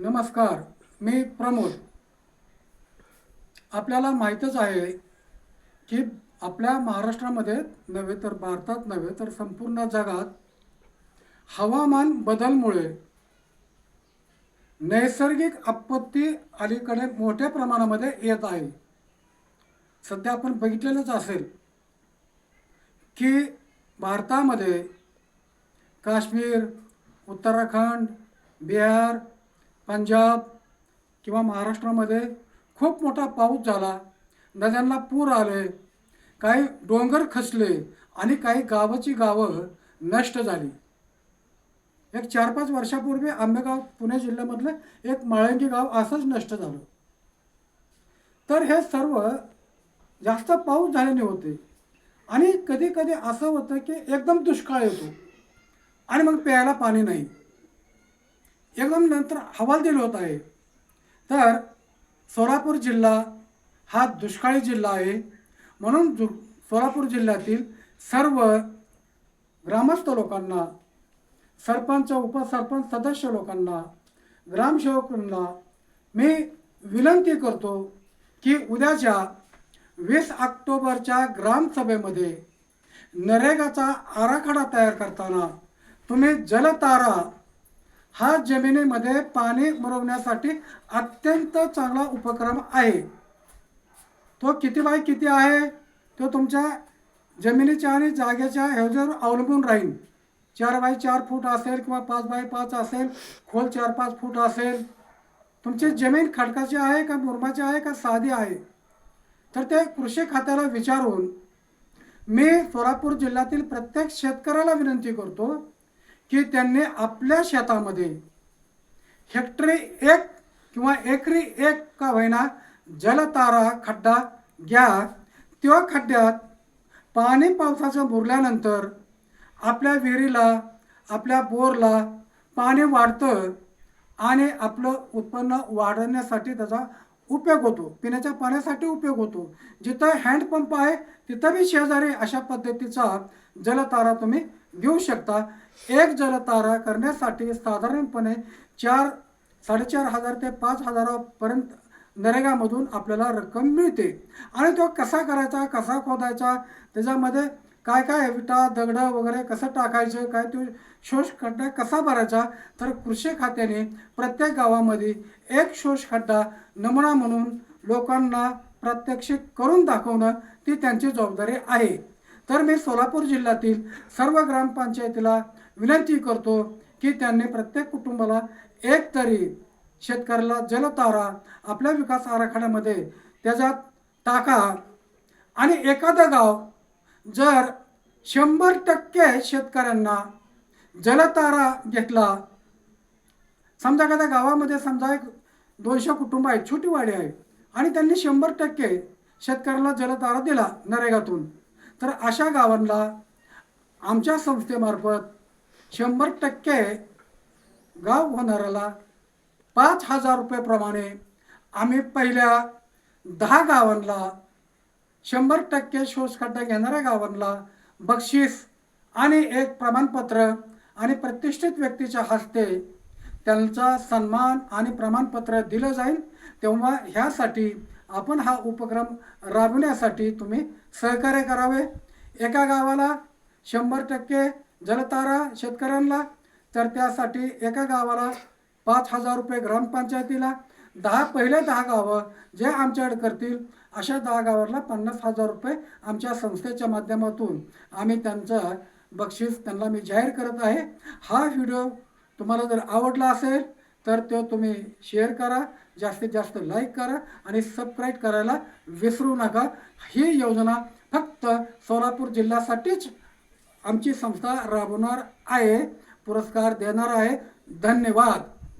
नमस्कार मी प्रमोद. आपल्याला माहीतच आहे की आपल्या महाराष्ट्रामध्ये नव्हे तर भारतात नव्हे तर संपूर्ण जगात हवामान बदलमुळे नैसर्गिक आपत्ती अलीकडे मोठ्या प्रमाणामध्ये येत आहे. सध्या आपण बघितलेलंच असेल की भारतामध्ये काश्मीर उत्तराखंड बिहार पंजाब किंवा महाराष्ट्रामध्ये खूप मोठा पाऊस झाला. नद्यांना पूर आले. काही डोंगर खचले आणि काही गावाची गावं नष्ट झाली. एक चार पाच वर्षापूर्वी आंबेगाव पुणे जिल्ह्यामधलं एक माळंगी गाव असंच नष्ट झालं. तर हे सर्व जास्त पाऊस झाल्याने होते. आणि कधी कधी असं होतं की एकदम दुष्काळ येतो. आणि मग प्यायला पाणी नाही. एकदम नंतर हवालदिल होत आहे तर सोलापूर जिल्हा हा दुष्काळी जिल्हा आहे. म्हणून दु सोलापूर जिल्ह्यातील सर्व ग्रामस्थ लोकांना सरपंच उपसरपंच सदस्य लोकांना ग्रामसेवकांना मी विनंती करतो की उद्याच्या वीस ऑक्टोबरच्या ग्रामसभेमध्ये नरेगाचा आराखडा तयार करताना तुम्ही जलतारा हा जमिनीमध्ये पाणी मुरवण्यासाठी अत्यंत चांगला उपक्रम आहे. तो किती बाय किती आहे? तो तुमच्या जमिनीच्या आणि जागेच्या ह्याच्यावर अवलंबून राहील. चार बाय चार फूट असेल किंवा पाच बाय पाच असेल खोल चार पाच फूट असेल. तुमची जमीन खडकाची आहे का मुरमाची आहे का साधी आहे? तर ते कृषी खात्याला विचारून मी सोलापूर जिल्ह्यातील प्रत्येक शेतकऱ्याला विनंती करतो की त्यांनी आपल्या शेतामध्ये हेक्टरी एक किंवा एकरी एक का होईना जलतारा खड्डा घ्या. त्या खड्ड्यात पाणी पावसाचं मुरल्यानंतर आपल्या विहिरीला आपल्या बोरला पाणी वाढतं आणि आपलं उत्पन्न वाढवण्यासाठी त्याचा उपयोग होतो. पिण्याच्या पाण्यासाठी उपयोग होतो. जिथं हँडपंप आहे तिथं बी शेजारी अशा पद्धतीचा जलतारा तुम्ही घेऊ शकता. एक जलतारा करण्यासाठी साधारणपणे चार साडेचार हजार ते पाच हजारापर्यंत नरेगामधून आपल्याला रक्कम मिळते. आणि तो कसा करायचा कसा खोदायचा त्याच्यामध्ये काय काय विटा दगडं वगैरे कसं टाकायचं काय तो शोष खड्डा कसा भरायचा? तर कृषी खात्याने प्रत्येक गावामध्ये एक शोष खड्डा नमुना म्हणून लोकांना प्रात्यक्षिक करून दाखवणं ती त्यांची जबाबदारी आहे. तर मी सोलापूर जिल्ह्यातील सर्व ग्रामपंचायतीला विनंती करतो की त्यांनी प्रत्येक कुटुंबाला एक तरी शेतकऱ्याला जलतारा आपल्या विकास आराखड्यामध्ये त्याच्यात टाका आणि एखादं गाव जर शंभर टक्के शेतकऱ्यांना जलतारा घेतला समजा एखाद्या गावामध्ये समजा एक दोनशे कुटुंब आहेत छोटी वाडी आहे आणि त्यांनी शंभर टक्के शेतकऱ्याला जलतारा दिला नरेगातून तर अशा गावांना आमच्या संस्थेमार्फत शंभर टक्के गाव होणाऱ्याला पाच हजार रुपयेप्रमाणे आम्ही पहिल्या दहा गावांना शंभर टक्के शोषखड्डा घेणाऱ्या गावांना बक्षीस आणि एक प्रमाणपत्र आणि प्रतिष्ठित व्यक्तीच्या हस्ते त्यांचा सन्मान आणि प्रमाणपत्र दिलं जाईल. तेव्हा ह्यासाठी आपण हा उपक्रम राबविण्यासाठी तुम्ही सहकार्य करावे. एका गावाला शंभर टक्के जलतारा शेतकऱ्यांना तर त्यासाठी एका गावाला पाच हजार रुपये ग्रामपंचायतीला दहा पहिले दहा गावं जे आमच्याकडे करतील अशा दहा गावाला पन्नास हजार रुपये आमच्या संस्थेच्या माध्यमातून आम्ही त्यांचं बक्षीस त्यांना मी जाहीर करत आहे. हा व्हिडिओ तुम्हाला जर आवडला असेल तर तो तुम्ही शेअर करा जास्तीत जास्त लाईक करा आणि सबस्क्राईब करायला विसरू नका. ही योजना फक्त सोलापूर जिल्ह्यासाठीच आमची संस्था राबवणार आहे पुरस्कार देणार आहे. धन्यवाद.